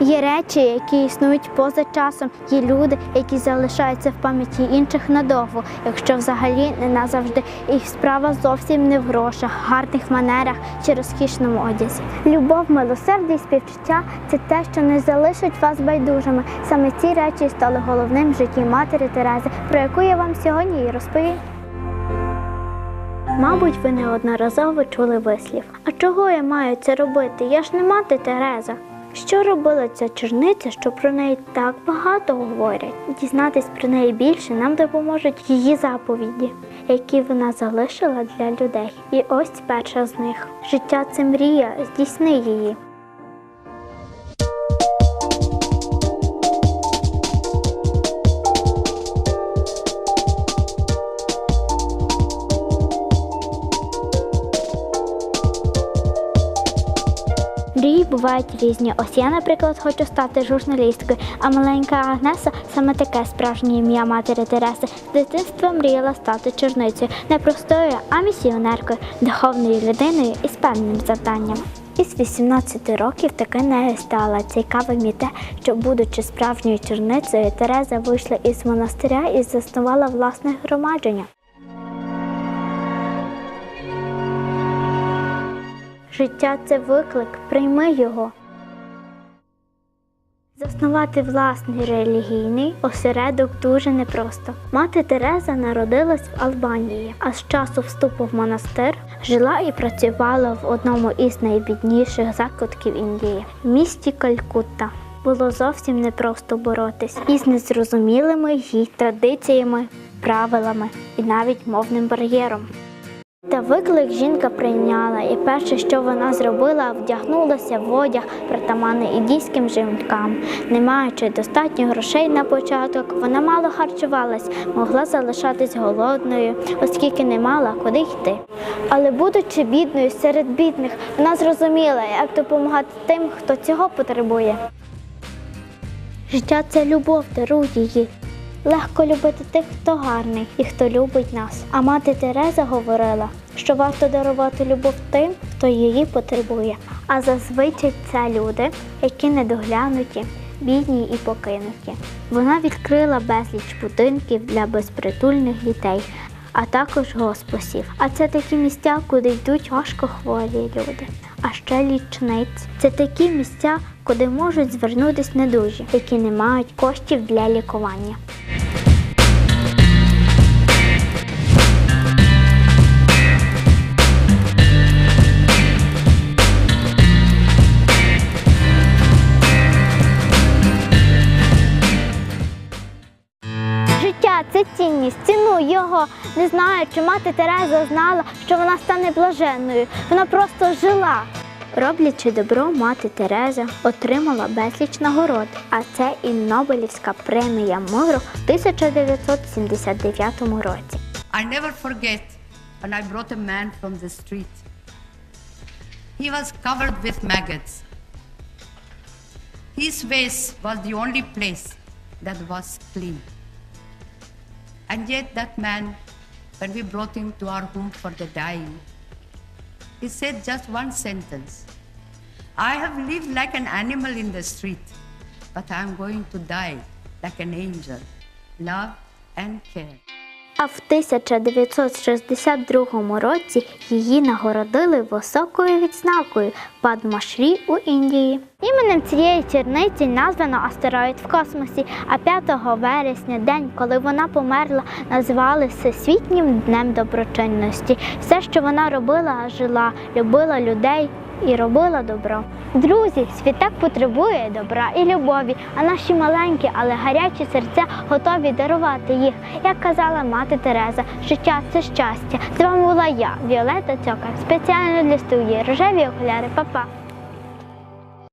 Є речі, які існують поза часом, є люди, які залишаються в пам'яті інших надовго, якщо взагалі не назавжди. І справа зовсім не в грошах, гарних манерах чи розкішному одязі. Любов, милосердя і співчуття це те, що не залишить вас байдужими. Саме ці речі стали головним в житті матері Терези, про яку я вам сьогодні і розповім. Мабуть, ви неодноразово чули вислів. А чого я маю це робити? Я ж не мати Тереза. Що робила ця черниця, що про неї так багато говорять? Дізнатись про неї більше нам допоможуть її заповіді, які вона залишила для людей. І ось перша з них: життя це мрія, здійсни її. Мрії бувають різні. Ось я, наприклад, хочу стати журналісткою, а маленька Агнеса саме таке справжнє ім'я матері Тереси. З дитинства мріяла стати черницею, не простою, а місіонеркою, духовною людиною із певним завданням. Із 18 років таки не стала. Цікавим і те, що, будучи справжньою черницею, Тереза вийшла із монастиря і заснувала власне громадження. Життя це виклик, прийми його. Заснувати власний релігійний осередок дуже непросто. Мати Тереза народилась в Албанії, а з часу вступу в монастир жила і працювала в одному із найбідніших закутків Індії місті Калькутта. Було зовсім непросто боротись із незрозумілими їй традиціями, правилами і навіть мовним бар'єром. Та виклик жінка прийняла, і перше, що вона зробила, вдягнулася в одяг, притаманний індійським жінкам. Не маючи достатньо грошей на початок, вона мало харчувалась, могла залишатись голодною, оскільки не мала куди йти. Але, будучи бідною серед бідних, вона зрозуміла, як допомагати тим, хто цього потребує. Життя це любов, даруй її. Легко любити тих, хто гарний і хто любить нас. А мати Тереза говорила, що варто дарувати любов тим, хто її потребує. А зазвичай це люди, які недоглянуті, бідні і покинуті. Вона відкрила безліч будинків для безпритульних дітей, а також госпосів. А це такі місця, куди йдуть важко хворі люди. А ще лічниць. Це такі місця, куди можуть звернутися недужі, які не мають коштів для лікування. Життя це цінність, цінуй його. Не знаю, чи мати Тереза знала, що вона стане блаженною. Вона просто жила. Роблячи добро, мати Тереза отримала безліч нагород, а це і Нобелівська премія миру в 1979 році. I never forget when I brought a man from the street. He was covered with maggots. His face was the only place that was clean. And yet, that man, when we brought him to our home for the dying, he said just one sentence I have lived like an animal in the street, but I am going to die like an angel. Love and care. А в 1962 році її нагородили високою відзнакою Падмашрі у Індії. Іменем цієї черниці названо астероїд в космосі. А 5 вересня, день, коли вона померла, назвали Всесвітнім днем доброчинності. Все, що вона робила, жила, любила людей. І робила добро. Друзі, світ так потребує добра і любові, а наші маленькі, але гарячі серця готові дарувати їх. Як казала мати Тереза, життя це щастя. З вами була я, Віолета Цьока, спеціально для студії Рожеві окуляри, Па-па.